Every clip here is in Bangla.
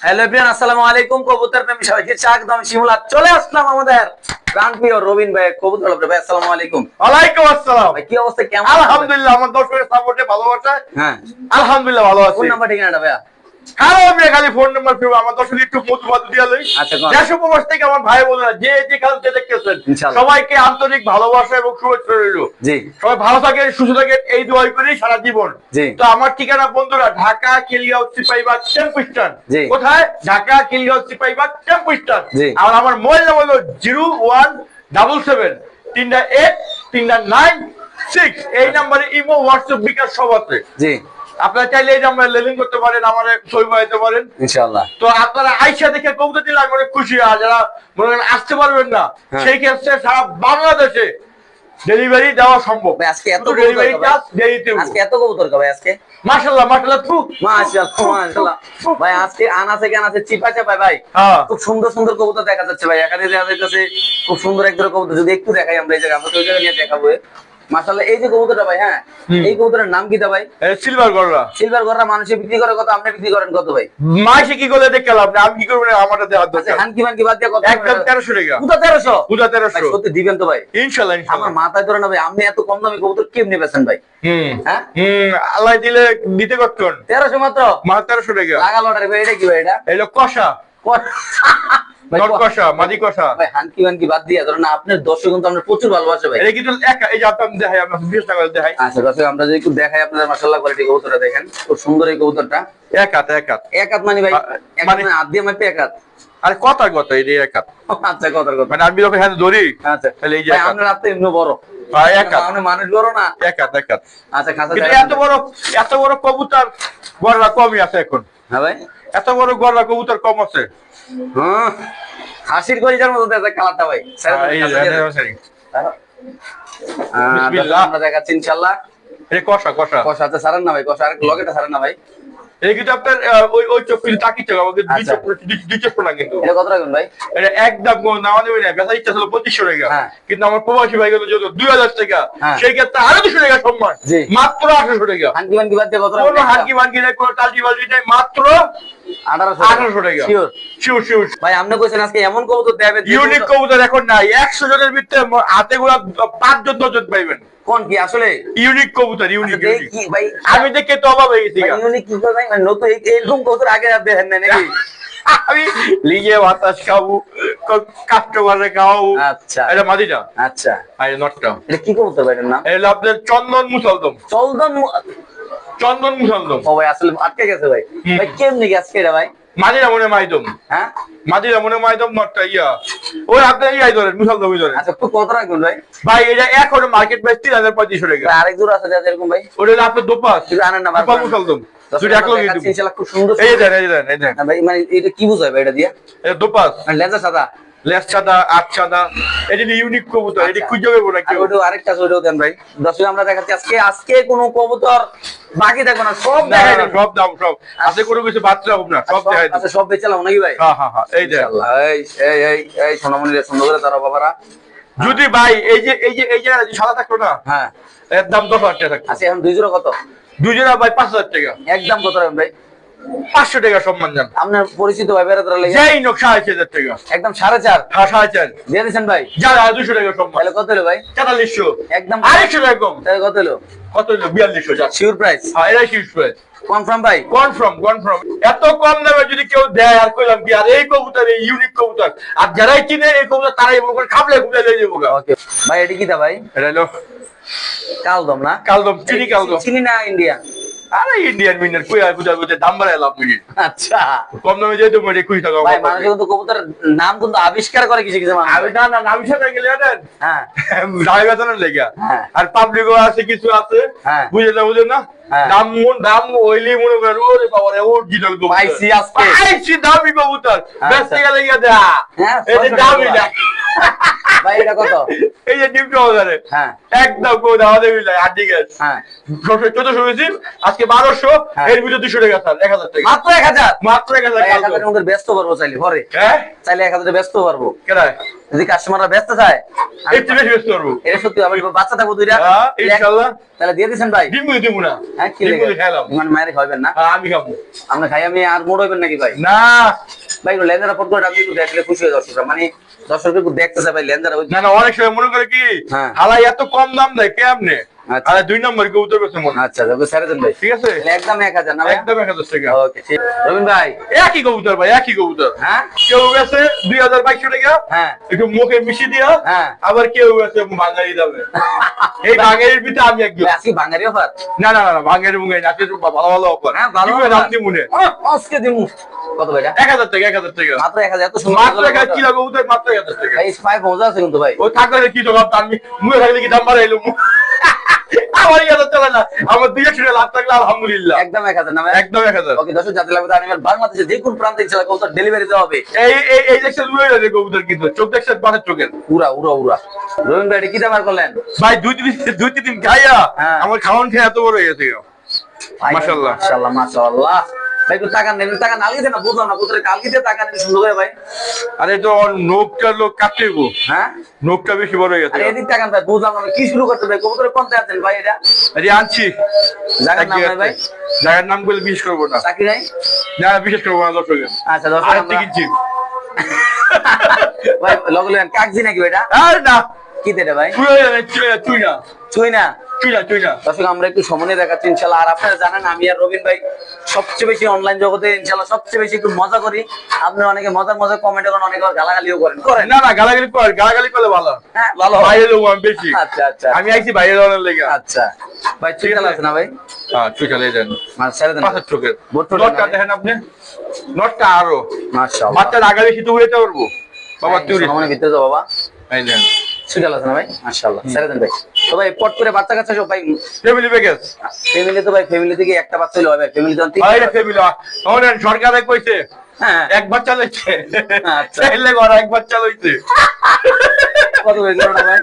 হ্যালো এভরিওয়ান আসসালামু আলাইকুম। কবুতর প্রেমী সবাইকে স্বাগতম। শিমুলা চলে আসলাম আমাদের প্রাণপ্রিয় রবিন ভাই কবুতর ভাই আসসালামু আলাইকুম। ওয়ালাইকুম আসসালাম। ভাই কি অবস্থা? কেমন? আলহামদুলিল্লাহ আমার দর্শকের সাপোর্টে ভালোবাসা হ্যাঁ। আলহামদুলিল্লাহ ভালো আছি। কোন নাম্বার ঠিকানাটা ভাইয়া? হ্যালো আমি খালি ফোন নাম্বার ফিরবো আমার দর্শক একটু মধুবাদ দিয়া লই। আচ্ছা, দেশ উপবাস থেকে আমার ভাই বোনেরা যে যেখান থেকে দেখতেছেন সবাইকে আন্তরিক ভালোবাসা এবং শুভেচ্ছা রইল। সবাই ভালো থাকেন সুস্থ থাকেন এই দোয়াই করি সারা জীবন। তো আমার ঠিকানা বন্ধুরা ঢাকা কিলিয়াও সিপাইবাগ টেম্পু স্ট্যান্ড। কোথায়? ঢাকা কিলিয়াও সিপাইবাগ টেম্পু স্ট্যান্ড। আর আমার মোবাইল নাম্বার হলো জিরো ওয়ান ডাবল সেভেন তিনটা এইট তিনটা নাইন সিক্স। এই নাম্বারে ইমো হোয়াটসঅ্যাপ বিকাশ সব আছে। জি। আপনারা চাইলে এই নাম্বারে লেনদেন করতে পারেন আমার ছবি পারেন। ইনশাআল্লাহ। তো আপনারা আইসা দেখে কবুতর দিলে আমি অনেক খুশি আর যারা মনে করেন আসতে পারবেন না হ্যাঁ। সেই ক্ষেত্রে সারা বাংলাদেশে ডেলিভারি দেওয়া সম্ভব। আজকে এত ডেলিভারি? চার্জ আজকে এত কবুতর কা ভাই আজকে? মাশাআল্লাহ মাশাআল্লাহ মাশাআল্লাহ মাশাআল্লাহ। ভাই আজকে আনাসে কেন আছে চিপা ভাই। হ্যাঁ। খুব সুন্দর সুন্দর কবুতর দেখা যাচ্ছে ভাই। এখানে দেখা যাচ্ছে খুব সুন্দর এক ধরনের কবুতর। যদি একটু দেখাই আমরা এই জায়গায় আমরা তো ওই জায়গায় নিয়ে দেখাবো। মাশাআল্লাহ এই যে কবুতরটা ভাই হ্যাঁ? এই কবুতরের নাম কি ভাই? সিলভার গড়রা সিলভার গররা মানুষে বিক্রি করে কত আপনি বিক্রি করেন কত ভাই? মাসে কি করে দেখে লাভ নেই। আমি কি করব আমারটা দেওয়ার আচ্ছা দরকার হানকি মানকি বাদ দিয়ে কত একদম তেরোশো টাকা। পুরো তেরোশো? পূজা ভাই তেরোশো সত্যি দিবেন তো ভাই। ইনশাল্লাহ আমার মাথায় ধরে না ভাই আপনি এত কম দামি কবুতর কেমনি বেছেন ভাই? হুম। হ্যাঁ? হুম আল্লাহ দিলে দিতে করতেন তেরোশো মাত্র? মা তেরোশো টাকা। লাগা লটারি ভাই এটা কি ভাই এটা? এলো কষা। কত- ভাই, মাদি কষা। ভাই হানকি মানকি বাদ দিয়ে ধরেন আপনার দর্শক কিন্তু আপনার প্রচুর ভালোবাসে ভাই। এটা কিন্তু একা এই যে আপনার দেখাই আপনার বিশ টাকা দেখাই। আচ্ছা দর্শক আমরা যদি একটু দেখাই আপনাদের মাসাল্লাহ কোয়ালিটি কবুতরটা দেখেন। খুব সুন্দর এই কবুতরটা। এক হাত এক হাত। এক হাত মানে ভাই এক হাত হাত দিয়ে মাপে এক হাত। আরে কথা কথা এই এক হাত। আচ্ছা কথার কথা মানে আমি যখন হ্যাঁ ধরি আচ্ছা। তাহলে এই যে। আপনার হাত এমনি বড়। মানুষ বড় না। এক হাত এক হাত। আচ্ছা এত বড় এত বড় কবুতর গড়রা কমই আছে এখন। হ্যাঁ ভাই। এত বড় গলা কবুতর কম আছে। হ্যাঁ? হাসির কলিজার মতো দেখা কালারটা ভাই। হ্যাঁ। আমরা দেখাচ্ছি ইনশাল্লাহ। এটা কষা কষা। কষা আছে সারান না ভাই কষা। আর লগেটা সারান না ভাই। এটা কিন্তু আপনার ওই ওই চোখ কিন্তু তাকি চোখ আমাকে দুই আচ্ছা। চোখ দুই- দুই চোখ না কিন্তু। এটা কত রাখবেন ভাই? এটা একদম নামা দেবে না বেচা ইচ্ছা ছিল পঁচিশশো টাকা। হ্যাঁ। কিন্তু আমার প্রবাসী ভাই গেল যত দুই হাজার টাকা। সেই ক্ষেত্রে আরও দুশো টাকা সম্মান। মাত্র আঠারোশো টাকা। হানকি মানকি বাদ দিয়ে কত কোনো হাঙ্কি মাঙ্কি নাই কোনো টালটি বালটি নাই মাত্র আঠারোশো আঠারোশো টাকা। শিওর শিউর শিউর ভাই এখন নাই একশো জনের ভিতরে হাতে গোড়া পাঁচজন দশজন পাইবেন। কোন কি আসলে? ইউনিক কবুতর ইউনিক আচ্ছা, ভাই আমি দেখে তো অভাব হয়ে গেছি ইউনিক কি করে? মানে নতুন এরকম কবুতর আগে আর দেখেন না নাকি? আমি লিগে বাতাস খাব কাস্টমারে খাওয়াবো। আচ্ছা। এটা মাদিটা আচ্ছা। আর নটটা। এটা কি কবুতর ভাই নাম? এটা আপনার চন্দন মুসলদম। চলদন মু- চন্দন মুসলদম। ও ভাই আসলে আটকে গেছে ভাই। ভাই কেমনি গেছে এটা ভাই? মাদিরা মনে মাইদম। হ্যাঁ? মাদিরা মনে মাইদম নটটা ইয়া। ওই আপনার ইয়াই ধরেন মুসলদমই ধরেন আচ্ছা কত রাখবেন ভাই? ভাই এটা এখন মার্কেট প্রাইস তিন হাজার পঁয়ত্রিশশো টাকা আরেক দূর আছে এরকম ভাই। ওটা আপনার দোপাস একটু আনেন না বার দোপাস দম এই দেন এই দেন এই দেন। ভাই মানে এটা কি বুঝায় ভাই এটা দিয়া? এটা দোপাস মানে লেজা সাদা। লেস সাদা আট সাদা এটা ইউনিক কবুতর এটা আচ্ছা। খুঁজে পাবো না কেউ আরেকটা ওইটাও দেন ভাই। দর্শক আমরা দেখাচ্ছি আজকে আজকে কোনো কবুতর বাকি থাকবে না সব দেখাই সব দাম সব। আছে কোনো কিছু বাচ্চা হোক না সব সব- দেখাই আচ্ছা সব বেচালাম নাকি ভাই? হ্যাঁ হ্যাঁ হ্যাঁ এই দেখ এই এই এই এই সোনামণি সুন্দর করে তারা বাবারা। যদি ভাই এই যে এই যে এই যে সাদা থাকতো না হ্যাঁ। এর দাম দশ হাজার টাকা থাকতো। আচ্ছা এখন দুই জোড়া কত? দুজনা ভাই পাঁচ হাজার টাকা। একদম কত ভাই? পাঁচশো টাকা সম্মান জান। আপনার পরিচিত ভাই বেড়াতে লেগে যেই নোক সাড়ে হাজার টাকা। একদম সাড়ে চার? হ্যাঁ সাড়ে চার। দিয়ে ভাই? যা দুশো টাকা সম্মান। তাহলে কত হলো ভাই? তেতাল্লিশশো। একদম। আড়াইশো টাকা কম। তাহলে কত হলো? কত হলো? বিয়াল্লিশশো যা। শিওর প্রাইস হ্যাঁ শিউজ প্রাইস কনফার্ম ভাই? কনফার্ম কনফার্ম এত কম দামে যদি কেউ দেয় আর কইলাম কি আর এই কবুতর এই ইউনিক কবুতর আর যারাই কিনে এই কবুতর তারাই করে খাবলে লয়ে যাব ওকে ভাই এটি কি দা ভাই? এটা হলো কালদম না? কালদম চিনি কালদম। চিনি না ইন্ডিয়া? আরে ইন্ডিয়ান মিনার কই আর বুঝা বুঝা দাম বাড়ায় লাভ মিনিট আচ্ছা। কম দামে যেহেতু মরে কুড়ি টাকা ভাই মানুষ কিন্তু কবুতর নাম কিন্তু আবিষ্কার করে কিছু কিছু আমি না না নাম সাথে গেলে জানেন? হ্যাঁ। দামে বেতনের লেগে। হ্যাঁ। আর পাবলিকও আছে কিছু আছে। হ্যাঁ। বুঝে না বুঝে না? হ্যাঁ। দাম মন দাম ওইলি মনে করেন ওরে বাবা রে অরিজিনাল কবুতর? পাইছি আজকে। পাইছি দামি কবুতর। আচ্ছা। বেচতে গেলে গিয়ে দেয়া। হ্যাঁ, দামি। না ভাই এটা কত? এই যে ডিম সহকারে হ্যাঁ। একদম আমাদের গ্যাস হ্যাঁ। চোদ্দশো হয়েছি আজকে বারোশো হ্যাঁ। এর ভিতরে দুশো টাকা স্যার এক হাজার টাকা। মাত্র এক হাজার? মাত্র এক হাজার ভাই, এক কালকে। হাজারের মধ্যে ব্যস্ত পারব চাইলে পরে। হ্যাঁ? চাইলে এক হাজারে ব্যস্ত পারব কেনায় যদি কাস্টমাররা ব্যস্ত বেশি ব্যস্ত করব। এটা সত্যি আমি বাচ্চা থাকব দুইটা। ইনশাআল্লাহ। তাহলে দিয়ে দিচ্ছেন ভাই? ডিম গুলি দিব না। হ্যাঁ কি লেগে? মানে মায়ের না? হ্যাঁ, আমি খাব। আপনি খাই আমি আর মোড় নাকি ভাই? না। ভাই লেন্দারা আপনি একটু দেখলে খুশি হয়ে দর্শকরা। মানে দর্শকরা দেখতে চায় ভাই লেন্দারা না না অনেক সময় মনে করে কি। হালাই এত কম দাম দেয় কে আচ্ছা। আরে দুই নম্বর কবুতর বেছে মনে আচ্ছা ভাই। ঠিক আছে? একদম এক হাজার না একদম এক হাজার টাকা। ওকে ঠিক। রবিন ভাই। একই কবুতর ভাই একই কবুতর। হ্যাঁ? কেউ দুই হাজার বাইশশো টাকা হ্যাঁ। একটু মুখে মিশিয়ে দিয়া হ্যাঁ। আবার কেউ এই ভিতরে আমি একজন। আজকে বাঙালি অফার না না না না মুখে আজকে ভালো ভালো অফার হ্যাঁ ভালো দাম দিই মনে আজকে দিমু। কত ভাই এক হাজার টাকা এক হাজার টাকা। মাত্র এক হাজার এত সুন্দর মাত্র এক হাজার কিলো কবুতর মাত্র এক হাজার টাকা। স্পাই আছে কিন্তু ভাই। ও থাকলে কি ভাবতাম আমি মুখে থাকলে কি দাম বাড়াইলো? আমার ইয়াদ চলে না। আমার দুই একশো লাভ থাকলে আলহামদুলিল্লাহ। একদম এক হাজার না একদম এক হাজার। ওকে দর্শক যাতে লাগবে আনিমেল বাংলাদেশে যে কোন প্রান্তে ইচ্ছা কত ডেলিভারি দেওয়া হবে। এই এই এই দেখছেন উড়ে যাবে কবুতর কিন্তু চোখ দেখছে পাশের চোখের? উড়া উড়া উড়া। রবীন্দ্র ভাই কি দাবার করলেন? ভাই দুই তিন দুই তিন খাইয়া হ্যাঁ। আমার খাওয়ান খেয়ে এত বড় হয়ে গেছে। মাশাআল্লাহ। মাশাআল্লাহ মাশাআল্লাহ। ভাই একটু টাকা নেন টাকা না না বুঝলাম না কোথায় কালকে টাকা নেন সুন্দর করে ভাই। আরে তো নোকটা লোক কাটতে হ্যাঁ? নোকটা বেশি বড় হয়ে গেছে। এদিক টাকা ভাই বুঝলাম না কি শুরু করতে ভাই আছেন ভাই এটা? আরে আনছি। জায়গার নাম ভাই জায়গার নাম বলে বিশেষ করব না। চাকরি নাই না বিশেষ করব না দর্শক আচ্ছা দর্শক আরেকটা আমরা- কিনছি ভাই নাকি এটা? আর না। কি দেটা ভাই? তুই না। তুই না। তুই না চুই না তুই না তুই না দর্শক আমরা একটু সময় দেখাচ্ছি ইনশাল্লাহ আর আপনারা জানেন আমি আর রবিন ভাই সবচেয়ে বেশি অনলাইন জগতে ইনশাল্লাহ সবচেয়ে বেশি একটু মজা করি। আপনি অনেকে মজার মজার কমেন্ট করেন অনেকে গালাগালিও করেন। করেন। না না গালাগালি কর গালাগালি করলে ভালো। হ্যাঁ। ভালো বাইরে দেবো আমি বেশি। আচ্ছা আচ্ছা। আমি আইছি বাইরে দেওয়ার লেগে। আচ্ছা। ভাই ঠিক ঠিক আছে। আছে না ভাই? হ্যাঁ তুই চালিয়ে যান মানে ছেড়ে দেন। পাশের চোখের নটটা দেখেন আপনি। নটটা আরও। মাশাআল্লাহ। বাচ্চার আগা বেশি উড়াইতে পারব। বাবা তুই ভিতরে যাও বাবা। এই আছে না ভাই? মাশাআল্লাহ। ছেড়ে দেন ভাই। তো ভাই পট করে বাচ্চা কাচ্চা সব ভাই ফ্যামিলি প্যাকেজ ফ্যামিলি তো ভাই ফ্যামিলি থেকে একটা বাচ্চা হলে হবে ফ্যামিলি যখন তিন আর ফ্যামিলি আমাদের সরকারে কইছে হ্যাঁ। একবার চালাইছে আচ্ছা। চাইলে ঘর একবার চালাইছে কত হয়েছে ওটা ভাই?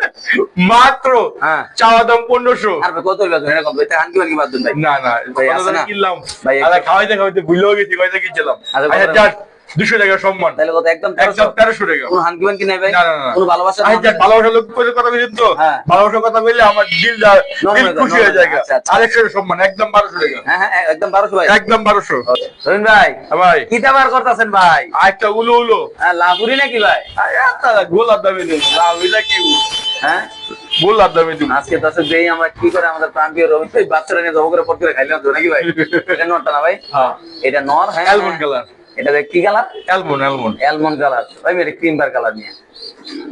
মাত্র হ্যাঁ। চাওয়া দাম পনেরোশো। আর কত হইল? এটা কত এটা আনকি বাকি বাদ দেন ভাই। না না ভাই, না? কিনলাম? ভাই, আরে খাওয়াইতে খাওয়াইতে ভুলেও গেছি কয়টা কিনছিলাম? আচ্ছা, কত দাম? যাক দুশো টাকা সম্মান। তাহলে কত? একদম একদম তেরোশো তেরোশো টাকা। কোন হানকি বানকি নাই ভাই? না, না, না। কোন ভালোবাসা যাক, ভালোবাসা লোক করে কথা বলছেন তো? হ্যাঁ। ভালোবাসার কথা বললে আমার দিলটা দিল খুশি হয়ে যায় যায়। আরেকশো সম্মান একদম টাকা। হ্যাঁ হ্যাঁ একদম বারোশো ভাই। একদম বারোশো। রবীন ভাই ভাই। কি দাবার করতেছেন ভাই? আরেকটা উলো উলো। লাভুরি নাকি ভাই? গোলাপ দামে দিন। লাভিটা কি গোলাপ দামে দিন। আজকে দর্শক দেই আমরা কি করে আমাদের প্রান্তীয় রবীন ভাই বাচ্চারা নিয়ে জব করে খাইলাম তো নাকি ভাই এটা নরটা না ভাই? হ্যাঁ এটা নর হ্যাঁ কালার এটা কি colour? Almond almond. Almond colour ভাই মেরে ক্রিম বার কালার নিয়ে।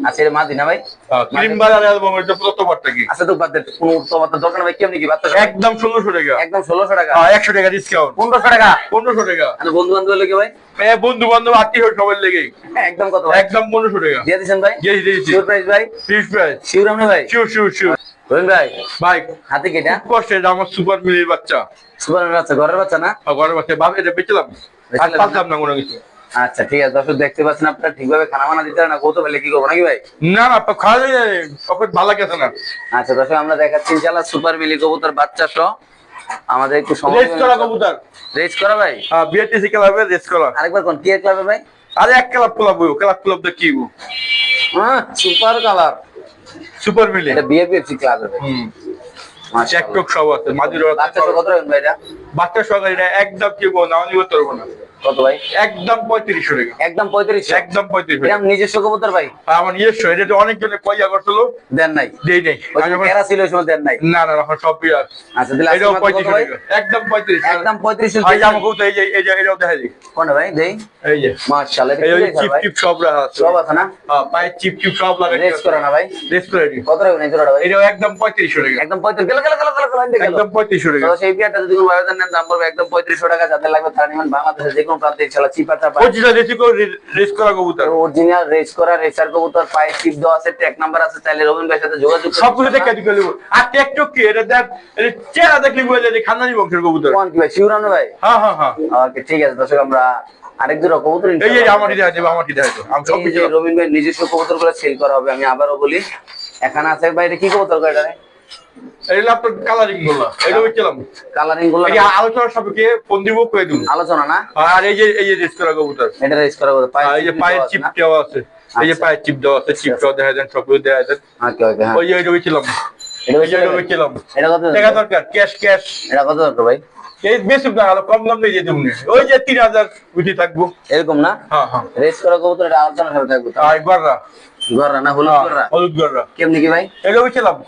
আচ্ছা এটা মাদি না ভাই? ক্রিম বার আর এটা কি? আচ্ছা তো বাদ কোনো দরকার ভাই কেমনি কি বাচ্চা একদম ষোলোশো টাকা। একদম ষোলোশো টাকা। হ্যাঁ একশো টাকা ডিসকাউন্ট পনেরোশো টাকা? পনেরোশো টাকা। আর বন্ধু বান্ধব লোকে ভাই? বন্ধু বান্ধব আত্মীয় সবার লেগে একদম কত ভাই একদম পনেরোশো টাকা। দিয়ে দিছেন ভাই? দিয়েছি শিওর প্রাইস ভাই? ফিক্স প্রাইস শিওর ভাই? শিওর শিওর শিওর ভাই ভাই হাতে কেটা কষ্ট এটা আমার সুপার মিলির বাচ্চা। সুপার বাচ্চা ঘরের বাচ্চা না? ঘরের বাচ্চা বাবা এটা বেচলাম। আচ্ছা ঠিক আছে দর্শক দেখতে পাচ্ছেন আপনারা ঠিকভাবে খানা বানা দিতে না কৌতো পেলে কি করব নাকি ভাই? না খাওয়া যায় ভালো লাগছে না। আচ্ছা দর্শক আমরা দেখাচ্ছি ইনশাআল্লাহ সুপার মিলি কবুতর বাচ্চা সহ। আমাদের একটু রেস্ট করা কবুতর। রেস করা ভাই? হ্যাঁ বিআরটিসি ক্লাবে রেস্ট করা। আরেকবার কোন কি ক্লাবে ভাই? আরে এক ক্লাব ক্লাব বই ক্লাব ক্লাব দা কি হ্যাঁ সুপার কালার। সুপার মিলি। এটা বিএপিএফসি ক্লাবে ভাই। হুম। মাশাআল্লাহ। চ্যাকটক সব আছে মাদুর কত ভাই এটা? বাচ্চা সহকারীরা একদম কি বলব না আমি বলতে না। কত ভাই? একদম পঁয়ত্রিশশো টাকা। একদম পঁয়ত্রিশশো? একদম পঁয়ত্রিশশো এরকম নিজস্ব কবুতর ভাই? আমার নিজস্ব এটা তো অনেকজনে পয়সা করছিল। দেন নাই? দেই নেই। ওই আমি যে যখন- কেরা ছিল সময় দেন নাই? না না এখন সব বিয়ার আচ্ছা দিলে এটাও পঁয়ত্রিশশো টাকা। একদম পঁয়ত্রিশ একদম পঁয়ত্রিশশো ভাই আমার কবুতর এই যে এই যে এটাও দেখা দিই। কোনটা ভাই? দেই? এই যে। মাশাআল্লাহ এই যে চিপ চিপ সব রাখা আছে। সব আছে না? হ্যাঁ পায়ে চিপ চিপ সব লাগাই রেস করে না ভাই। রেস করে কত রাখবেন এই জোড়াটা ভাই? এটাও একদম পঁয়ত্রিশশো টাকা। একদম পঁয়ত্রিশ গেল গেল গেল গেল গেল গেল। একদম পঁয়ত্রিশশো টাকা। তো সেই বিয়ারটা যদি কোনো আবেদন নেন দাম পড়বে একদম পঁয়ত্রিশশো টাকা। যাদের লাগবে তারা নিবেন। বাংলাদেশের যে কোনো প্রান্তে ইনশাল্লাহ চিপা চাপা। পঁচিশটা রেসি রেস করা কবুতর। অরিজিনাল রেস করা রেসার কবুতর পায়ে চিপ দেওয়া আছে ট্যাগ নাম্বার আছে চাইলে রবীন্দ্র ভাইয়ের সাথে যোগাযোগ করে দেখে দিকে লিখব আর টেকটক কি? এটা দেখ চেহারা দেখলি বোঝা যে খানদানি বংশের কবুতর। কোন কি ভাই শিউরানো ভাই? হ্যাঁ হ্যাঁ হ্যাঁ। ওকে ঠিক আছে দর্শক আমরা আরেক দুটো কবুতর এই যে ইনশাআল্লাহ দেখা যাবে আমার দেখা যাবে আমি সব নিজস্ব সেল করা হবে আমি আবারও বলি। এখানে আছে ভাই এটা কি কবুতর কয় এটা রে? এই আপনার কালারিংগুলো এটা বলছিলাম কালারিংগুলো এই আলোচনার সাপেক্ষে করে দিব আলোচনা না? আর এই যে এই যে রেস করা কবুতর। এটা রেস করা কবুতর এই যে পায়ের চিপ দেওয়া আছে। এই যে। পায়ের চিপ দেওয়া আছে চিপ দেওয়া দেখা যায় সবগুলো দেখা যায়। ওকে ওকে হ্যাঁ। ওই যে এটা বলছিলাম এটা ওই যে বেশি এটা বলছিলাম এটা কত টাকা দরকার ক্যাশ ক্যাশ এটা কত দরকার ভাই? এই বেশি না হলো কম দাম দিয়ে যেতে ওই যে তিন হাজার থাকব। এরকম না? হ্যাঁ হ্যাঁ। রেস করা কবুতর এটা আলোচনা হবে থাকবে। আর গররা না হলুদ গররা। হলুদ গররা। কেমনি কি ভাই? এটা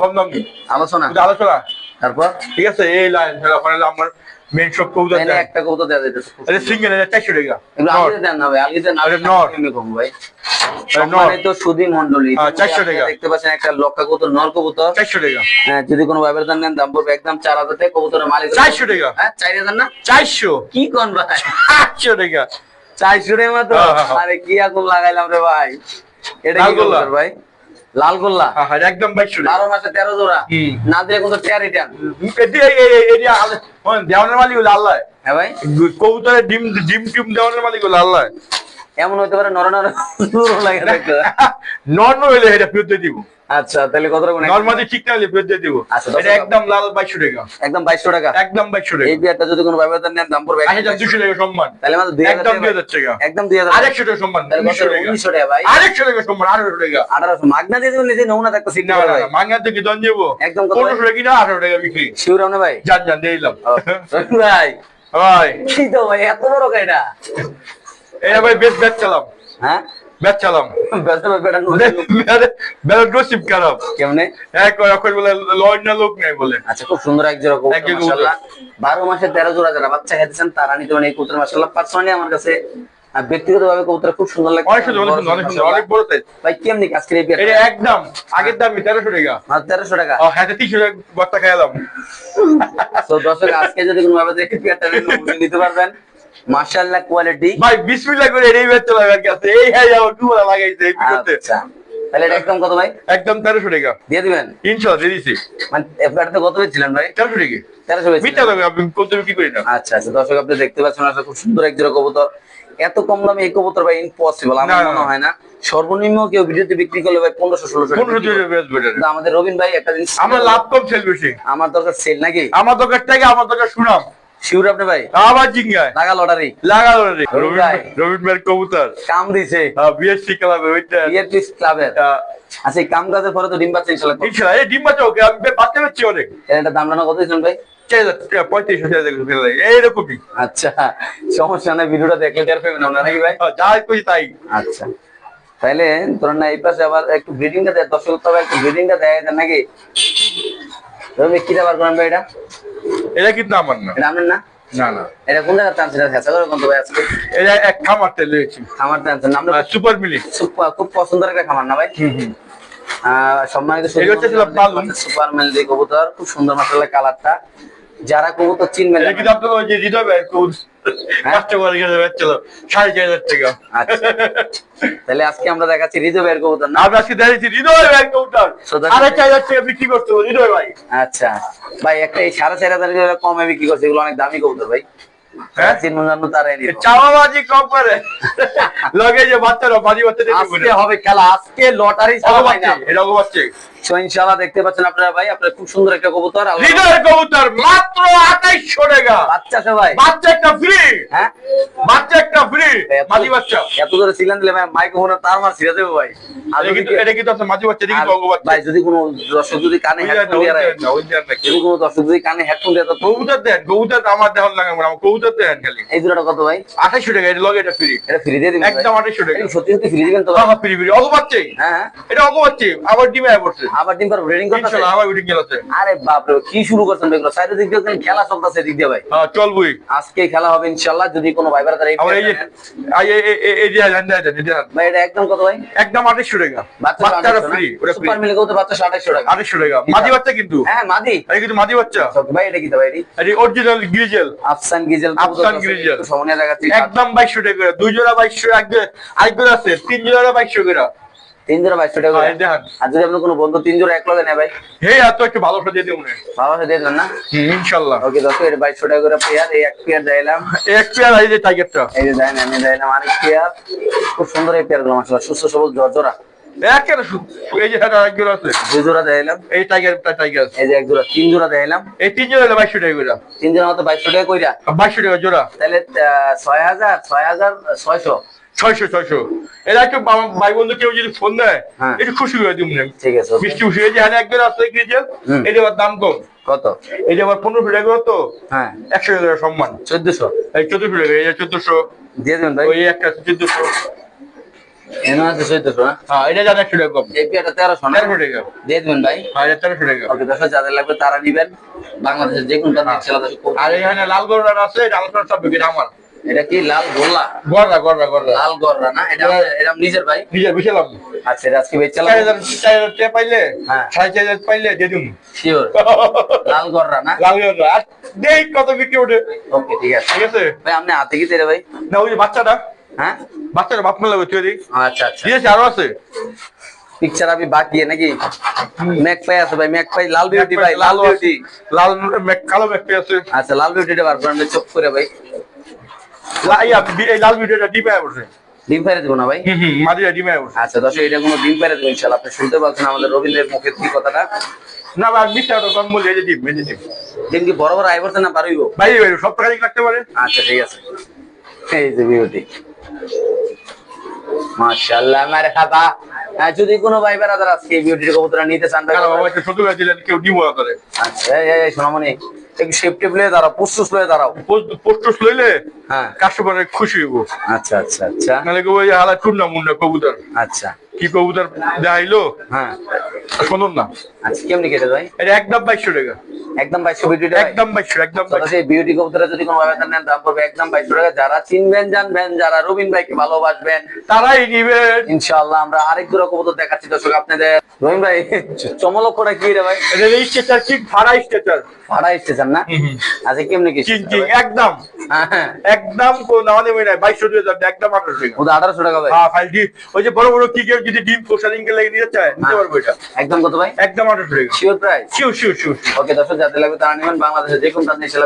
কম দাম। দিয়ে আলোচনা আলোচনা। তারপর? ঠিক আছে এই লাইন ওখানে আমার মেন সব কবুতর এনে একটা কবুতর দেওয়া যাইতেছে। এটা সিঙ্গেল এটা চারশো টাকা। এগুলো আলগিতে দেন না ভাই আলগিতে না আরে নর। কেমনি কম ভাই? নর। সম্মানিত সুধী মন্ডলী হ্যাঁ, 400 টাকা। দেখতে পাচ্ছেন একটা লক্ষা কবুতর নর কবুতর। চারশো টাকা। হ্যাঁ, যদি কোনো ভাইবের দাম নেন দাম পড়বে একদম চার হাজার টাকা কবুতরের মালিক। চারশো টাকা। হ্যাঁ না? চারশো। কি কোন ভাই? আটশো টাকা। চারশো টাকা মাত্র? হ্যাঁ। আরে কি আগুন লাগাইলাম রে ভাই। এটা কি। কবুতর ভাই? লালগোল্লা হ্যাঁ হ্যাঁ একদম বারো মাসে তেরো জোড়া। না দিলে কিন্তু তেরো মানে দেওয়ানের মালিক হলো আল্লাহ। হ্যাঁ ভাই। কবুতরের ডিম ডিম টিম দেওয়ানের মালিক হলো আল্লাহ। এমন হইতে পারে নর নর লাগে নর নর্ম হইলে এটা ফিরতে দিব। আচ্ছা তাহলে কত রকম নর্মালি ঠিক না হলে ফেরত দিয়ে দিব। আচ্ছা, এটা একদম লাল বাইশশো টাকা। একদম বাইশশো টাকা? একদম বাইশশো টাকা। এই বিয়ারটা যদি কোনো দাম নেন দাম পড়বে আট হাজার দুশো টাকা সম্মান। তাহলে দুই হাজার একদম দুই টাকা। একদম দুই হাজার আরেকশো টাকা। সম্মান তাহলে টাকা। ভাই। আরেকশো টাকা সম্মান আঠারোশো টাকা। আঠারোশো মাগনা দিয়ে দেবেন নিজে নমুনা দেখতে না শিখতে না পারবে না থেকে দন যাব একদম কত? পনেরোশো টাকা কিনা আঠারো টাকা বিক্রি। শিউর না ভাই? যান দিয়ে দিলাম। ভাই। ভাই। কি তো ভাই এত বড় কাইটা এটা ভাই বেশ ব্যাট চালাম হ্যাঁ? খারাপ কেমনে? এক এখন বলে না লোক নাই বলে। আচ্ছা খুব সুন্দর এক জোড়া কবুতর মাশাআল্লাহ। বারো মাসে তেরো জোড়া যারা বাচ্চা খেতেছেন তারা নিতে পারেন এই কবুতর মাশাআল্লাহ। পার্সোনালি আমার কাছে ব্যক্তিগত ভাবে কবুতর খুব সুন্দর লাগে অনেক সুন্দর অনেক সুন্দর অনেক বড় সাইজ ভাই কেমনি এই এটা একদম আগের দাম তেরোশো টাকা। টাকা? ও হ্যাঁ তিনশো টাকা বস্তা খাইলাম তো দর্শক আজকে যদি কোনো ভাবে দেখে নিতে পারবেন মাশাআল্লাহ কোয়ালিটি ভাই বিসমিল্লাহ করে এই ব্যাট চালাম আর কি আছে এই হ্যাঁ আমার লাগাইছে এই আচ্ছা। তাহলে এটা একদম কত ভাই? একদম তেরোশো টাকা। দিয়ে দিবেন? ইনশাল্লাহ দিয়ে মানে কত পেয়েছিলেন ভাই? তেরোশো টাকা। তেরোশো মিথ্যা পেয়েছিলেন দেবে আপনি কত বিক্রি করি না। আচ্ছা আচ্ছা দর্শক আপনি দেখতে পাচ্ছেন আসলে খুব সুন্দর এক জোড়া কবুতর। এত কম দামে এই কবুতর ভাই ইম্পসিবল আমার মনে হয় না। সর্বনিম্ন কেউ ভিডিওতে বিক্রি করলে ভাই পনেরোশো ষোলোশো টাকা আমাদের রবিন ভাই একটা জিনিস আমরা লাভ কম সেল বেশি। আমার দরকার সেল নাকি? আমার দরকার থেকে আমার দরকার শুনাম শিউর আপনি ভাই? আবার জিঙ্গায়। লাগা লটারি। লাগালো রে রবিন রবিন ভাই। কবুতর। কাম দিছে। বিএসসি ক্লাবে ওইটা। পিস ক্লাবের আহ, আচ্ছা এই কাম কাজের পরে তো ডিম পাচ্ছে ইনশাল্লাহ। ইনশাল্লাহ এই ডিম বাচ্চা ওকে আমি বাচ্চা পাচ্ছি অনেক। একটা দাম রান্না কত দিয়েছেন ভাই? পঁয়ত্রিশ হাজার। এইরকমই। আচ্ছা সমস্যা নাই ভিডিওটা দেখলে টের পাবেন আপনারা নাকি ভাই? যা করি তাই। আচ্ছা তাইলে ধরেন না এই পাশে আবার একটু ব্রিডিংটা দেয় দর্শক তবে একটু ব্রিডিংটা দেয় নাকি? কি দাবার করেন ভাই এটা? এটা কিন্তু আমার না? এটা না? না না। এটা কোন জায়গায় চান্স এটা করে কোন ভাই আজকে এটা এক খামার তেল রয়েছে। খামার চান্স নাম সুপার মিলি সুপার খুব পছন্দের একটা খামার না ভাই? আহ, সম্মানিত এটা হচ্ছে ছিল পালন। সুপার মেলদি কবুতর। খুব সুন্দর মাসাল্লাহ কালারটা। যারা কবুতর চিনবেন কাস্টমার বেচছিল সাড়ে চার হাজার টাকা। আচ্ছা। তাহলে আজকে আমরা দেখাচ্ছি হৃদয় ভাইয়ের কবুতর না? আমি আজকে দেখেছি হৃদয় ভাই কবুতর। সাড়ে চার হাজার টাকা বিক্রি করতে হৃদয় ভাই। আচ্ছা। ভাই একটা এই সাড়ে চার হাজার টাকা কমে বিক্রি করছে এগুলো অনেক দামি কবুতর ভাই। হ্যাঁ? আজকে হবে খেলা আজকে লটারি বাচ্চা এটা অগো বাচ্চা সো ইনশাআল্লাহ দেখতে পাচ্ছেন আপনারা ভাই আপনারা খুব সুন্দর একটা কবুতর আল্লাহ- কবুতর মাত্র টাকা। বাচ্চা আছে ভাই। বাচ্চা একটা ফ্রি হ্যাঁ? বাচ্চা একটা ফ্রি মাঝি বাচ্চা। এত ছিলেন দিলে ভাই মাইক্রোফোনে তার মার ছিঁড়ে দেবে ভাই। আর কিন্তু এটা কিন্তু আপনার মাঝি বাচ্চা এটা কিন্তু আর বাচ্চা। ভাই যদি কোনো দর্শক যদি কানে ওই দেন হেডফোন দিয়ে রাখে দেন না, ওই দেন না, যদি কোনো দর্শক যদি কানে হেডফোন দিয়ে তো কবুতর দেন কবুতর আমার লাগে আমার কবুতর দেন খালি। এই কত ভাই? টাকা এটা লগে এটা ফ্রি এটা ফ্রি দিয়ে দিবেন একদম আঠাইশশো টাকা। সত্যি সত্যি ফ্রি দিবেন তো হ্যাঁ ফ্রি ফ্রি অগো বাচ্চাই হ্যাঁ হ্যাঁ। এটা বাচ্চাই আবার ডিমে আয় পড়ছে। আবার ব্রিডিং করতেছে। ইনশাল্লাহ আবার আরে বাপ রে কি শুরু করছেন ভাই এগুলো সাইডের দিক দিয়ে খেলা চলতেছে এদিক দিয়ে ভাই। হ্যাঁ চল বুই আজকে খেলা হবে ইনশাআল্লাহ যদি কোনো তারা এই এই যে ভাই এটা একদম কত ভাই? একদম আঠাইশশো টাকা। বাচ্চা বাচ্চারা ফ্রি ওটা সুপার মিলে কত বাচ্চা আঠাইশশো টাকা। আঠাইশশো টাকা। মাঝি বাচ্চা? কিন্তু। হ্যাঁ মাদি। কিন্তু মাঝি বাচ্চা। ভাই এটা কি ভাই? এটি? অরিজিনাল গ্রিজেল আফসান গিজেল আফসান গিজেল। সমনিয়া দেখাচ্ছি একদম বাইশশো টাকা দুই জোড়া বাইশশো এক আরেকজন আছে তিন জোড়া বাইশশো করে। তিন জোড়া বাইশশো টাকা করে। দেখান। আর যদি আপনার কোনো বন্ধু তিন জোড়া এক লগে নেয় ভাই? হে একটু ভালো করে দিয়ে না? ইনশাল্লাহ। ওকে দশ এটা বাইশশো টাকা করে পেয়ার এই এক পেয়ার দিলাম এক পেয়ার এই যে টাইগারটা এই যে দেন আমি দিলাম আরেক পেয়ার। খুব সুন্দর এই পেয়ারগুলো মাসাল্লাহ সুস্থ সবল জর্জরা। এই যে এক জোড়া আছে। দুই জোড়া দেখাইলাম এই টাইগার টাইগার এই যে এক জোড়া তিন জোড়া দেখাইলাম এই তিন জোড়া হলো বাইশশো টাকা করে তিন জোড়া মতো বাইশশো টাকা কইরা। বাইশশো টাকা জোড়া। তাহলে ছয় হাজার ছয় হাজার ছয়শো। ছয়শো ছয়শো। এরা একটু ভাই বন্ধু কেউ যদি ফোন দেয় হ্যাঁ। একটু খুশি হয়ে দিব না ঠিক আছে মিষ্টি খুশি এই যে হ্যাঁ এক জোড়া আছে কিনেছে এটা আবার দাম কম। কত? এই যে আবার পনেরোশো টাকা তো হ্যাঁ। একশো টাকা সম্মান। চোদ্দশো। এই চোদ্দশো টাকা এই চোদ্দশো। দিয়ে দেবেন ভাই। ওই একটা চোদ্দশো। হ্যাঁ? এই বাংলাদেশের যে দশ আর এখানে লাল গরুর আছে আমার এটা কি লাল গোল্লা? গররা গররা গররা লাল গররা না? এটা এটা নিজের ভাই। নিজে বিশালাম আচ্ছা এটা আজকে বেচে চার হাজার টাকা পাইলে হ্যাঁ। সাড়ে চার হাজার পাইলে দিয়ে দিন শিওর লাল গররা না? লাল গররা আর দেই কত বিক্রি ওঠে। ওকে ঠিক আছে। ঠিক আছে? ভাই আপনি হাতে কি দেরে ভাই? না ওই বাচ্চাটা। হ্যাঁ? বাচ্চাটা বাপ মেলা তুই দিই। আচ্ছা আচ্ছা। দিয়েছে আরও আছে। পিকচার আমি বাকি নাকি? ম্যাক পাই আছে ভাই ম্যাক পাই লাল বিউটি ভাই লাল বিউটি লাল মেক- কালো ব্যাগটি আছে। আচ্ছা লাল বিউটিটা বার করেন চোখ করে ভাই। এই লাল ভিডিওটা ডিমে বসে। ডিম ফেরে দেবো না ভাই? হুম হুম মাদিরা ডিমে আচ্ছা দশ এটা কোনো ডিম ফেরে দেবো ইনশাল্লাহ আপনি শুনতে পাচ্ছেন আমাদের রবীন্দ্রের মুখে কি কথাটা? না আর মিথ্যা ওটা কম বলি এই যে ডিম এই যে ডিম। ডিম কি বড় বড় আইবরছে না পারইব বাইরে বাইরে সব টাকা লাগতে পারে। আচ্ছা ঠিক আছে। এই যে বিউটি। মাশাআল্লাহ মারহাবা। যদি কোনো ভাই বেড়াদার আজকে এই বিউটির কবুতরা নিতে চান ছোট দিলেন কেউ ডিম করে আচ্ছা এই সোনামণি। সেফটি প্লে দাঁড়াও দাঁড়াও। লইলে হ্যাঁ। কাস্টমার খুশি হইব। আচ্ছা আচ্ছা আচ্ছা। নাহলে ওই হালা টুন্না মুন্না কবুতর। আচ্ছা। কি কবুতর দেখাইলো? হ্যাঁ। শুনুন না। আচ্ছা কেমনি কেটে ভাই এটা একদম বাইশশো টাকা। একদম বাইশশো বিউটিটা একদম বাইশশো একদম সেই বিউটি কবুতরা যদি কোনো নেন দাম পড়বে একদম বাইশশো টাকা। যারা চিনবেন জানবেন যারা রবিন ভাইকে ভালোবাসবেন তারাই নিবেন ইনশাআল্লাহ আমরা আরেক দুটো কবুতর দেখাচ্ছি দর্শক আপনাদের। রহিম ভাই চমলক্ষটা কি রে ভাই? এটা স্টেচার ভাড়া স্টেচার ভাড়া না। আচ্ছা কেমনি কি? কিং কিং একদম। হ্যাঁ হ্যাঁ। একদম কোন নামা নেবে না। বাইশশো দুই হাজার একদম আঠারোশো টাকা। আঠারোশো টাকা ভাই। হ্যাঁ ফাইল ডি ওই যে বড় বড় কিকের যদি ডিম নিতে চায় নিতে পারব এটা। একদম কত ভাই? একদম টাকা। শিওর প্রাইস শিউ শিউ শিউ ওকে দর্শক যাদের লাগবে তারা নেবেন বাংলাদেশে যে কোন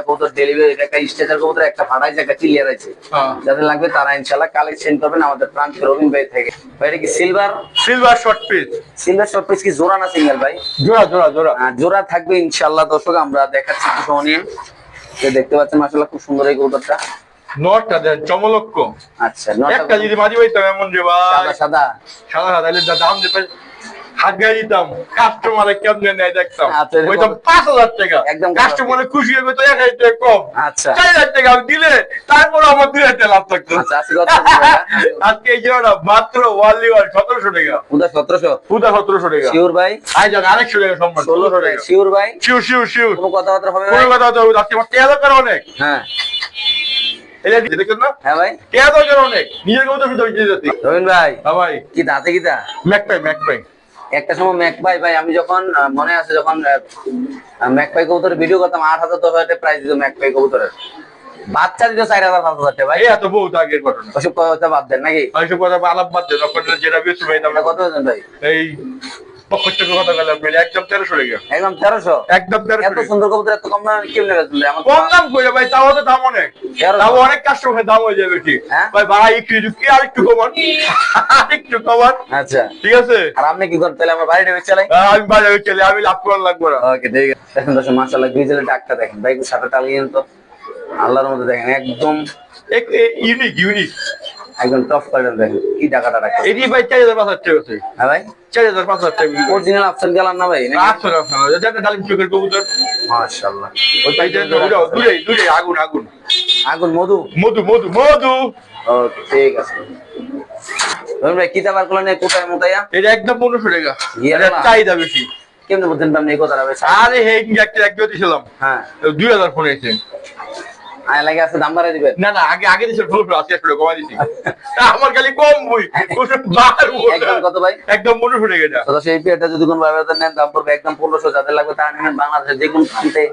কবুতর ডেলিভারি একটা স্টেজার কবুতর একটা জায়গা ক্লিয়ার আছে হ্যাঁ। যাদের লাগবে তারা কালেকশন করবেন আমাদের প্রান্ত রবিন ভাই থেকে। ভাই এটা কি silver silver short piece silver short piece কি জোড়া না সিঙ্গেল ভাই? জোড়া জোড়া জোড়া। আহ, জোড়া থাকবে ইনশাল্লাহ দর্শক আমরা দেখাচ্ছি একটু সময় নিয়ে দেখতে পাচ্ছেন মাসাল্লাহ খুব সুন্দর এই কবুতরটা। নটটা দেন চমলক্ষ আচ্ছা একটা যদি মাঝি পাইতাম এমন রে ভাই। সাদা সাদা। সাদা সাদা দাম দিতে হাত গায়ে দিতাম কাস্টমারে কেমনে নেয় দেখতাম। আচ্ছা, ওইটা পাঁচ হাজার টাকা। একদম কাস্টমারে খুশি হবে তো এক হাজার টাকা কম। আচ্ছা। চার হাজার টাকা আমি দিলে তারপর আমার দুই হাজার লাভ থাকতো। আচ্ছা? আজকে এই মাত্র ওয়ান সতেরোশো টাকা। সতেরোশো? পুদা সতেরোশো টাকা। শিওর ভাই? আরেকশো টাকা সম্মান ষোলোশো টাকা। শিওর ভাই? শিউ শিউ কোনো কথাবার্তা হবে কোনো ভাই কথা হতো আজকে আমার টেয়া অনেক। হ্যাঁ। এটা দেখেন না? হ্যাঁ ভাই। টেয়া দরকার অনেক? নিজের কথা শুধু দিয়ে যাচ্ছি। রবিন ভাই। হ্যাঁ ভাই। কি দাঁতে কি দা ম্যাক পাই একটা সময় ম্যাক পাই ভাই আমি যখন মনে আছে যখন ম্যাক পাই কবুতরের ভিডিও করতাম আট হাজার দশ হাজার প্রাইস দিত ম্যাক পাই কবুতরের। বাচ্চা দিত চার হাজার পাঁচ হাজার ভাই। এত বহুত আগের ঘটনা। ওসব কথা বাদ দেন নাকি? এইসব কথা আলাপ বাদ দেন যেটা বেশি ভাই কত ভাই? এই পক্ষ কথা বললাম একদম তেরোশো টাকা একদম তেরোশো? একদম তেরোশো এত সুন্দর কবুতর এত কম দামে কেমনে বেচবেন আমার কম দাম করে ভাই তাও তো দাম অনেক। তাও অনেক কাস্টমার দাম হয়ে যাবে ঠিক হ্যাঁ? ভাই ভাই একটু একটু আর একটু কমান? একটু কমান। আচ্ছা। ঠিক আছে? আর আপনি কি করেন? তাহলে আমার বাড়িটা বেচে চালাই আহ, আমি বাজারে চলে আমি লাভ করার লাগবো না। ওকে ঠিক আছে। দেখেন মাশাআল্লাহ গ্রিজেলের ডাকটা দেখেন। ভাই সাথে টালিয়ে তো। আল্লাহর মধ্যে দেখেন একদম ইউনিক ইউনিক একদম টপ কোয়ালিটি দেখেন। কি টাকাটা রাখে এটি ভাই চার হাজার পাঁচ হাজার টাকা আছে। হ্যাঁ ভাই? অরিজিনাল আফসান গেলাম না ভাই নাকি? আটশো যেটা ডালিম চোখের কবুতর। মাশাআল্লাহ। ওই পাইতে দূরে দূরে আগুন আগুন। আগুন মধু? মধু মধু মধু। ঠিক আছে। ভাই আর করলেন কোথায় এটা একদম পনেরোশো টাকা। এটা চাহিদা বেশি। কেমনে বলতেন আপনি এই কথাটা? ভাই আরে হে একটা এক দিয়েছিলাম হ্যাঁ। দুই হাজার ফোন এসে আয় লাগে আছে দাম বাড়াই দিবেন। না না আগে আগে দিয়েছিল ফুল ফুল আজকে কমাই দিছি। আমার খালি কম বই একদম কত ভাই? একদম পনেরোশো টাকা এটা তো সেই পেয়ারটা যদি কোনো ভাবে নেন দাম পড়বে একদম পনেরোশো যাদের লাগবে তারা নেবেন বাংলাদেশের যে কোনো প্রান্তে।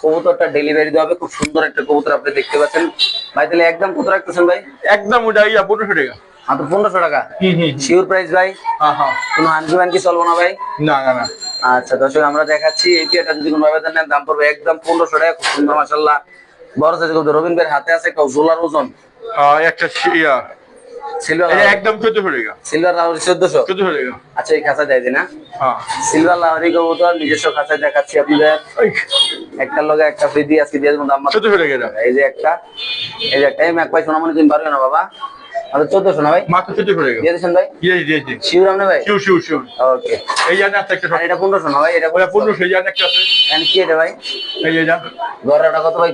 কবুতরটা ডেলিভারি দেওয়া হবে খুব সুন্দর একটা কবুতর আপনি দেখতে পাচ্ছেন। ভাই তাহলে একদম কত রাখতেছেন ভাই? একদম ওটা ইয়া পনেরোশো টাকা। মাত্র পনেরোশো টাকা? হুম হুম শিওর প্রাইস ভাই? হ্যাঁ হ্যাঁ। কোনো আনজিমান কি চলবো না ভাই? না না না। আচ্ছা দর্শক আমরা দেখাচ্ছি এই পেয়ারটা যদি কোনো ভাবে নেন দাম পড়বে একদম পনেরোশো টাকা খুব সুন্দর মাসাল্লাহ বড় সাইজ কবুতর। রবীন্দ্রের হাতে আছে একটা জোলার ওজন। একটা ইয়া। সিলভার একদম চোদ্দশো টাকা। সিলভার লাহরি চোদ্দশো। চোদ্দশো টাকা। আচ্ছা এই খাঁচা দেয় না? হ্যাঁ। সিলভার লাহরি কবুতর নিজস্ব খাঁচায় দেখাচ্ছি আপনাদের। একটা লগে একটা ফ্রি দিয়ে আজকে দিয়ে দেবো দাম টাকা এই যে একটা। এই যে একটা এই ম্যাক পাই সোনামণি তুমি পারবে না বাবা? আমাদের চোদ্দশো না ভাই? মাত্র চোদ্দশো টাকা দিয়ে দিচ্ছেন ভাই? দিয়েছি শিউর আপনি ভাই? ওকে এই জানে একটা একটা আর এটা পনেরোশো না ভাই? এটা ওরা পনেরোশো। এই জানে একটা আছে। And কি এটা ভাই? এই যে যা গড়াটা কত ভাই?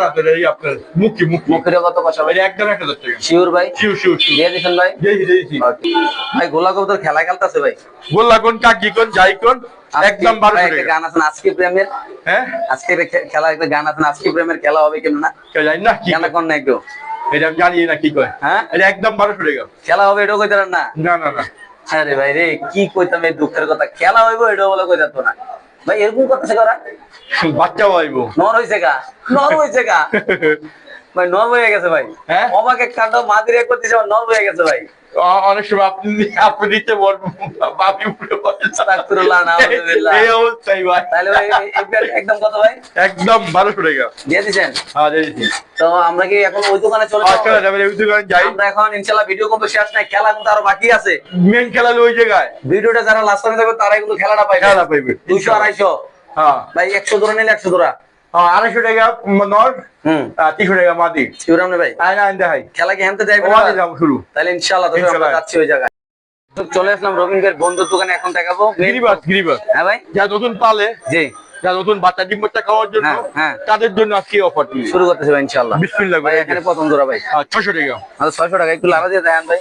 না তো এই আপনার মুখি মুখি। মুখের কত কষা ভাই? একদম টাকা। ভাই? দিয়ে ভাই? দিয়েছি দিয়েছি Okay. ভাই গোলা কবুতর খেলা খেলতেছে ভাই। গোল্লা কোন কাকি কোন যাই কোন একদম টাকা। গান আছে আজকে প্রেমের? হ্যাঁ? আজকে খেলা একটা গান আছে আজকে প্রেমের খেলা হবে কেন না? কেউ জানি না কি খেলা। কর না একটু? এটা আমি জানি না কি কয়। হ্যাঁ? এটা একদম বারোশো টাকা খেলা হবে এটাও কইতে না? না না না। আরে ভাই রে কি কইতাম এই দুঃখের কথা? খেলা হইব এটাও বলে কইতাম না। ভাই এরকম কথা করা? বাচ্চা হইবো। নর হইছে গা। নর হইছে গা। ভাই নর হয়ে গেছে ভাই। হ্যাঁ? অবাক এক কাণ্ড মাদির এক করতেছে আমার নর হয়ে গেছে ভাই। অনেক সময় আপনি আপনি বাপি এই অবস্থায় ভাই। তাহলে ভাই একদম কত ভাই? একদম বারোশো টাকা দিয়ে দিছেন হ্যাঁ দিয়েছি। তো আমরা কি এখন ওই দোকানে চলে আচ্ছা যাব? যাবেন এই দোকানে যাই। আমরা এখন ইনশাল্লাহ ভিডিও কিন্তু শেষ নাই খেলা কিন্তু আরও বাকি আছে। মেন খেলা ওই জায়গায়। ভিডিওটা যারা লাস্ট টাইমে দেখবে তারাই কিন্তু খেলাটা পাইবে। খেলা পাইবে। দুইশো আড়াইশো। হ্যাঁ। ভাই একশো ধরে নিলে একশো ধরা। আড়াইশো টাকা নর হুম। তিনশো টাকা মাদি। শিবরামনে ভাই। আয় না আয় খেলা কি হেনতে যাব শুরু। তাহলে ইনশাল্লাহ যাচ্ছি ওই জায়গায়। চলে আসলাম রবীন্দ্রের বন্ধুর দোকানে এখন দেখাবো। গিরিবাস গিরিবাস। হ্যাঁ ভাই? যা নতুন পালে। জি। যা নতুন বাচ্চা ডিম বাচ্চা খাওয়ার জন্য হ্যাঁ, হ্যাঁ। তাদের জন্য আজকে অফার শুরু করতেছে ভাই ইনশাল্লাহ বিসমিল্লাহ ভাই ভাই এখানে প্রথম জোড়া ভাই। টাকা। টাকা একটু দিয়ে ভাই।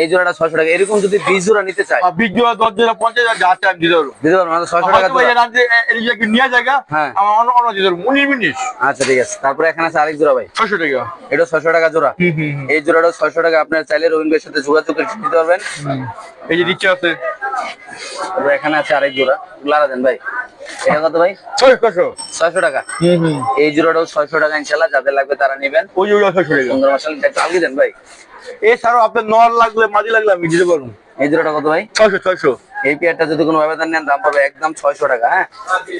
এই জোড়াটা ছয়শো টাকা। এরকম যদি জোড়া নিতে চাই জোড়া দশ জোড়া যা দিতে পারব দিতে পারব টাকা ভাই এর আগে এর যে নিয়ে জায়গা হ্যাঁ। আমার অন্য অন্য দিতে পারব উনিশ মিনিট আচ্ছা ঠিক আছে। তারপরে এখানে আছে আরেক জোড়া ভাই। ছশো টাকা। এটা ছয়শো টাকা জোড়া। এই জোড়াটা ছয়শো টাকা। আপনার চাইলে রবীন্দ্র ভাইয়ের সাথে যোগাযোগ করে নিতে পারবেন। এই যে নিচে আছে। এখানে আছে আরেক জোড়া। লারা দেন ভাই। এটা কত ভাই? ছয় ছশো ছয়শো টাকা? হুম হুম। এই জোড়াটাও ছয়শো টাকা ইনশাল্লাহ যাদের লাগবে তারা নেবেন। ওই যে ওটা টাকা। সুন্দর মশাল একটু দেন ভাই। এছাড়াও আপনার নর লাগলে মাঝি লাগলে আমি দিতে পারব। এই জোড়াটা কত ভাই? ছয়শো ছয়শো। এই পেয়ারটা যদি কোনো আবেদন নেন দাম পাবে একদম ছয়শো টাকা হ্যাঁ?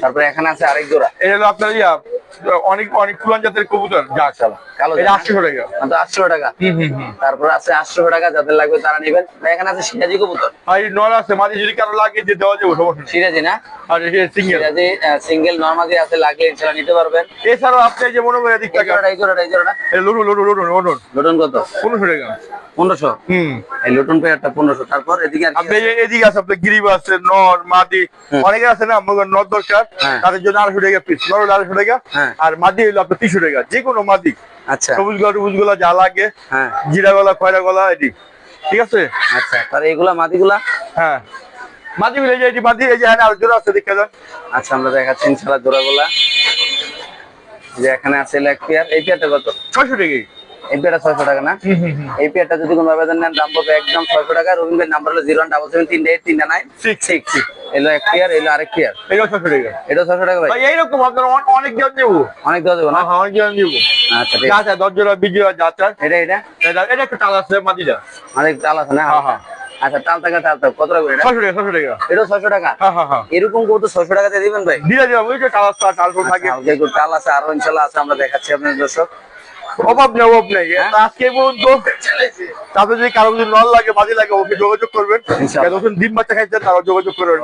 তারপরে এখানে আছে আরেক জোড়া। এটা হলো আপনার ইয়া অনেক অনেক পুরান জাতের কবুতর। কালো আটশো টাকা। আটশো টাকা। তারপরে আছে আটশো টাকা যাদের লাগবে তারা নেবেন। এখানে আছে সিরাজি কবুতর। আর নর আছে মাঝে যদি কারও লাগে যে দেওয়া যাবে সিরাজি না? আর এই সিঙ্গেল সিরাজি সিঙ্গেল নর্মালি আছে লাগলে ইনশাল্লাহ নিতে পারবেন। এছাড়াও আপনি যে মনে করেন এদিক এই জোড়াটা এই জোড়াটা এই জোড়াটা। লুটুন লুটুন লুটুন লুটুন। কত? পনেরোশো টাকা। পনেরোশো? হুম। এই লটন পেয়ারটা পনেরোশো। তারপর এদিকে আপনি এদিকে আছে আপনার গিরিব আছে নর মাদি। অনেকে আছে না নর দরকার হ্যাঁ। তাদের জন্য টাকা পিস নর টাকা হ্যাঁ। আর মাদি হলো আপনার তিনশো টাকা যে কোনো মাদি। আচ্ছা। সবুজ গলা গলা যা লাগে হ্যাঁ। জিরা গলা খয়রা গলা এটি। ঠিক আছে? আচ্ছা তার এইগুলা মাদিগুলা? হ্যাঁ। মাদি মিলে যে এটি মাদি এই যে হ্যাঁ আলোচনা আছে দেখে যান। আচ্ছা আমরা দেখাচ্ছি ইনশাল্লাহ জোড়াগুলা। যে এখানে আছে লেগ পেয়ার এই পেয়ারটা কত? ছয়শো টাকাই এই পেয়ারটা ছয়শো টাকা না? এই পেয়ারটা যদি কোনো আবেদন নেন দাম পড়বে একদম ছয়শো টাকা। রবীন্দ্র নাম্বার হলো জিরো ওয়ান ডাবল সেভেন তিনটা এইট তিনটা নাইন সিক্স সিক্স এলো এক পেয়ার এলো আরেক পেয়ার। এটাও ছয়শো টাকা। এটা ছয়শো টাকা ভাই? ভাই এইরকম আপনার অন- অনেক জন নেব। অনেক দেওয়া যাবে না? হ্যাঁ অনেক জন নেব। আচ্ছা ঠিক আছে। চায় দশ জোড়া বিশ জোড়া যা এটা এটা? এটা একটা টাল আছে মাদিটা অনেক টাল আছে না? হ্যাঁ, হ্যাঁ। আচ্ছা কত টাকা করে ছশো টাকা ছশো টাকা। এটা ছশো টাকা? হ্যাঁ হ্যাঁ হ্যাঁ। এরকম ছশো টাকাতে দিবেন ভাই? দিয়ে ওই যে টাল আছে টাল থাকে। হালকা টাল আছে আরও ইনশাল্লাহ আছে আমরা দেখাচ্ছি আপনার দর্শক। অভাব নেই অভাব নেই। আজকে পর্যন্ত তাদের যদি কারও যদি নল লাগে বাজি লাগে ওকে যোগাযোগ করবেন। ডিম বাচ্চা খাইছেন তারা যোগাযোগ করবেন।